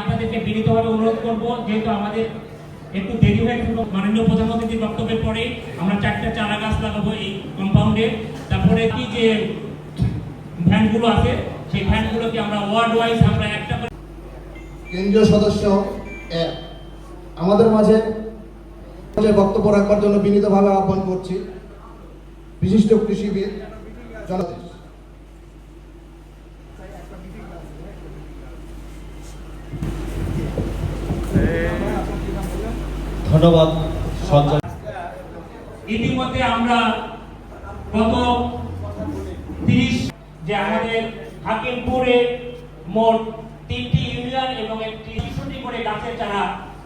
আপনাদেরকে বিনীতভাবে অনুরোধ করব, যেহেতু আমাদের একটু দেরি হয়ে গেল মাননীয় প্রধানমন্ত্রীর বক্তব্যের পরে আমরা চারটা চারা গাছ লাগাবো এই কম্পাউন্ডে তারপরে কি যে ভ্যানগুলো আছে, সেই ভ্যানগুলোকে আমরা ওয়ার্ড ওয়াইজ আমরা একটা কেন্দ্রীয় সদস্য আমাদের মাঝে বক্তব্য রাখার জন্য বিনীতভাবে আহ্বান করছি। বিশিষ্ট কৃষিবিদ জনদেশ ধন্যবাদ ইতিমধ্যে আমরা গত তিরিশ যে আমাদের হাকিমপুরে মোট তিনটি ইউনিয়ন এবং একটি তিনশোটি করে গাছের চারা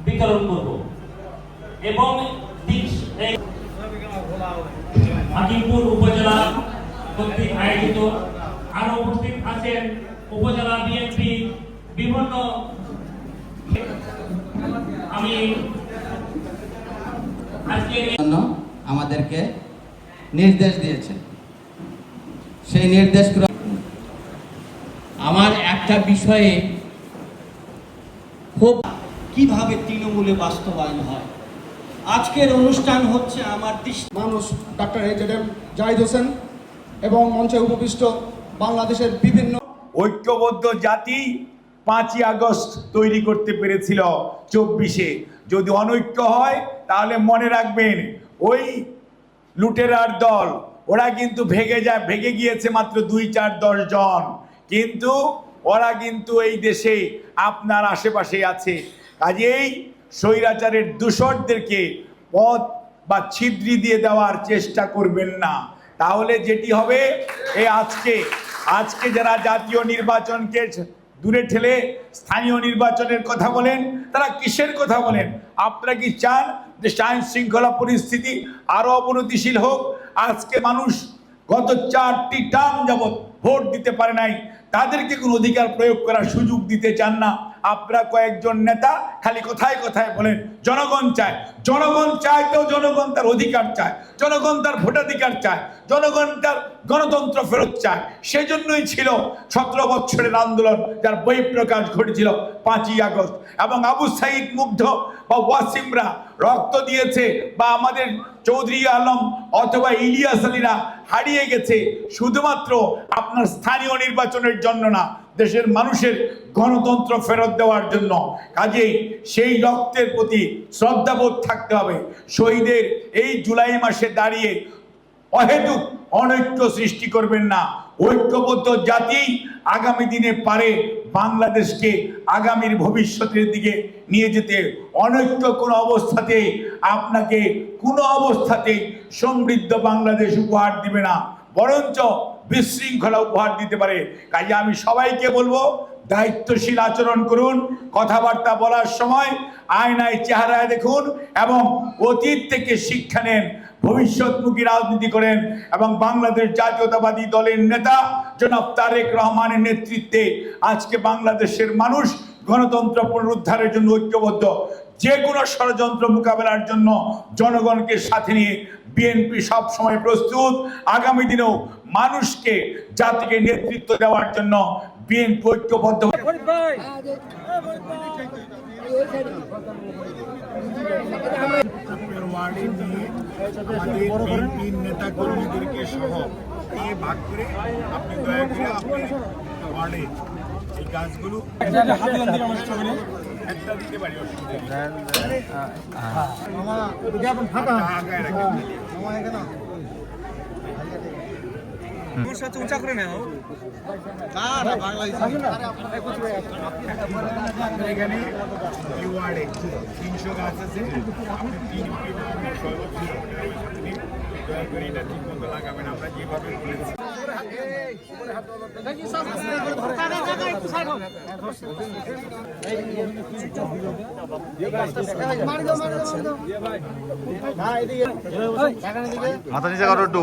বিতরণ করব। এবং হাকিমপুর উপজেলা কর্তৃক আয়োজিত আরও উপস্থিত আছেন উপজেলা বিএনপি বিভিন্ন আমি জন্য আমাদেরকে নির্দেশ দিয়েছেন সেই নির্দেশগুলো আমার একটা বিষয়ে খুব কীভাবে তৃণমূলে বাস্তবায়ন হয়? আজকের অনুষ্ঠান হচ্ছে আমার দৃষ্টি মানুষ doctor H M Zahid Hossain এবং মঞ্চে উপবিষ্ট বাংলাদেশের বিভিন্ন ঐক্যবদ্ধ জাতি পাঁচই আগস্ট তৈরি করতে পেরেছিল চব্বিশে। যদি অনৈক্য হয় তাহলে মনে রাখবেন, ওই লুটেরার দল, ওরা কিন্তু ভেগে যায়, ভেগে গিয়েছে মাত্র দুই চার দশ জন। কিন্তু ওরা কিন্তু এই দেশে আপনার আশেপাশে আছে। কাজেই স্বৈরাচারের দূষরদেরকে পথ বা ছিদ্রি দিয়ে দেওয়ার চেষ্টা করবেন না। তাহলে যেটি হবে, এই আজকে আজকে যারা জাতীয় নির্বাচনকে দূরে ঠেলে স্থানীয় নির্বাচনের কথা বলেন, তারা কিসের কথা বলেন? আপনারা কি চান যে আইন শৃঙ্খলা পরিস্থিতি আরও অবনতিশীল হোক? আজকে মানুষ গত চারটি টার্ম যাবৎ ভোট দিতে পারে নাই। তাদেরকে কোনো অধিকার প্রয়োগ করার সুযোগ দিতে চান না। আপনারা কয়েকজন নেতা খালি কোথায় কোথায় বলেন, জনগণ চায়। জনগণ চায় তো জনগণ তার অধিকার চায়, জনগণ তার ভোটাধিকার চায়, জনগণ তার গণতন্ত্র ফেরত চায়। সেজন্যই ছিল সতেরো বছরের আন্দোলন যার বই প্রকাশ ঘটেছিল পাঁচই আগস্ট। এবং আবু সাইদ মুগ্ধ বা ওয়াসিমরা রক্ত দিয়েছে বা আমাদের চৌধুরী আলম অথবা ইলিয়াস আলীরা হারিয়ে গেছে, শুধুমাত্র আপনার স্থানীয় নির্বাচনের জন্য না দেশের মানুষের গণতন্ত্র ফেরত দেওয়ার জন্য। কাজেই সেই রক্তের প্রতি শ্রদ্ধাবোধ থাকতে হবে। শহীদের এই জুলাই মাসে দাঁড়িয়ে অহেতুক অনৈক্য সৃষ্টি করবেন না। ঐক্যবদ্ধ জাতি আগামী দিনে পারে বাংলাদেশকে আগামীর ভবিষ্যতের দিকে নিয়ে যেতে। অনৈক্য কোনো অবস্থাতে আপনাকে কোনো অবস্থাতেই সমৃদ্ধ বাংলাদেশ উপহার দিবে না। বরঞ্চ বিশৃঙ্খলা উপহার দিতে পারে। কাজে আমি সবাইকে বলব, দায়িত্বশীল আচরণ করুন, কথাবার্তা বলার সময় আয়নায় চেহারায় দেখুন এবং অতীত থেকে শিক্ষা নেন, ভবিষ্যৎমুখী রাজনীতি করেন এবং বাংলাদেশ জাতীয়তাবাদী দলের নেতা জনাব তারেক রহমানের নেতৃত্বে আজকে বাংলাদেশের মানুষ গণতন্ত্র পুনরুদ্ধারের জন্য ঐক্যবদ্ধ। যে কোনো ষড়যন্ত্র মোকাবেলার জন্য জনগণকে সাথে নিয়ে বিএনপি সব সময় প্রস্তুত। আগামী দিনেও মানুষকে জাতিকে নেতৃত্ব দেওয়ার জন্য বিএনপি ঐক্যবদ্ধ নেতা কর্মীদেরকে সহ ভাগ করে আপনি দয়া করে আপনি ওয়ার্ডে এই গাছগুলো একটা দিতে পারি এখানে তিনশো গাছ আছে আপনি তিন দয়া করে এটা ঠিক মতো লাগাবেন আমরা যেভাবে বলেছি মাথা নিচে করো একটু